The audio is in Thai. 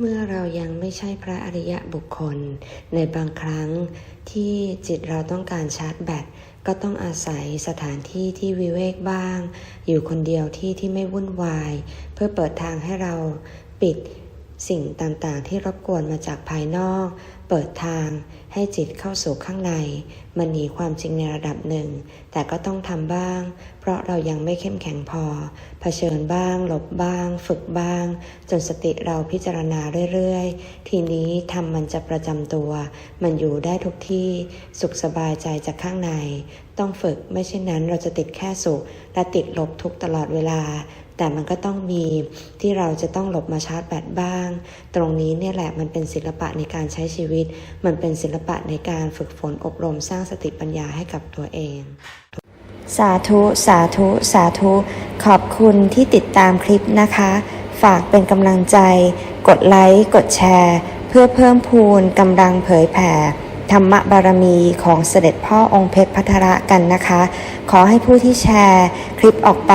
เมื่อเรายังไม่ใช่พระอริยะบุคคล ในบางครั้งที่จิตเราต้องการชาร์จแบตก็ต้องอาศัยสถานที่ที่วิเวกบ้าง อยู่คนเดียวที่ที่ไม่วุ่นวาย เพื่อเปิดทางให้เราปิด สิ่งต่างๆ ที่รบกวนมาจากภายนอก เปิดทาง ให้จิตเข้าสู่ข้างใน มันหนีความจริงในระดับหนึ่ง แต่ก็ต้องทำบ้าง เพราะเรายังไม่เข้มแข็งพอ เผชิญบ้าง หลบบ้าง ฝึกบ้าง จนสติเราพิจารณาเรื่อยๆ ทีนี้ทำมันจะประจำตัว มันอยู่ได้ทุกที่ สุขสบายใจจากข้างใน ต้องฝึกไม่เช่นนั้นเราจะติดแค่สุข และติดลบทุกตลอดเวลา แต่มันก็ต้องมีที่เราจะต้องหลบมาชาร์จแบตบ้าง ตรงนี้เนี่ยแหละมันเป็นศิลปะในการใช้ชีวิต มันเป็นศิลปะในการฝึกฝนอบรมสร้างสติปัญญาให้กับตัวเอง สาธุ สาธุ สาธุ ขอบคุณที่ติดตามคลิปนะคะ ฝากเป็นกำลังใจ กดไลค์ กดแชร์ เพื่อเพิ่มพูนกำลังเผยแผ่ธรรมบารมีของเสด็จพ่อองค์เพชรพัทระกันนะคะ ขอให้ผู้ที่แชร์คลิปออกไป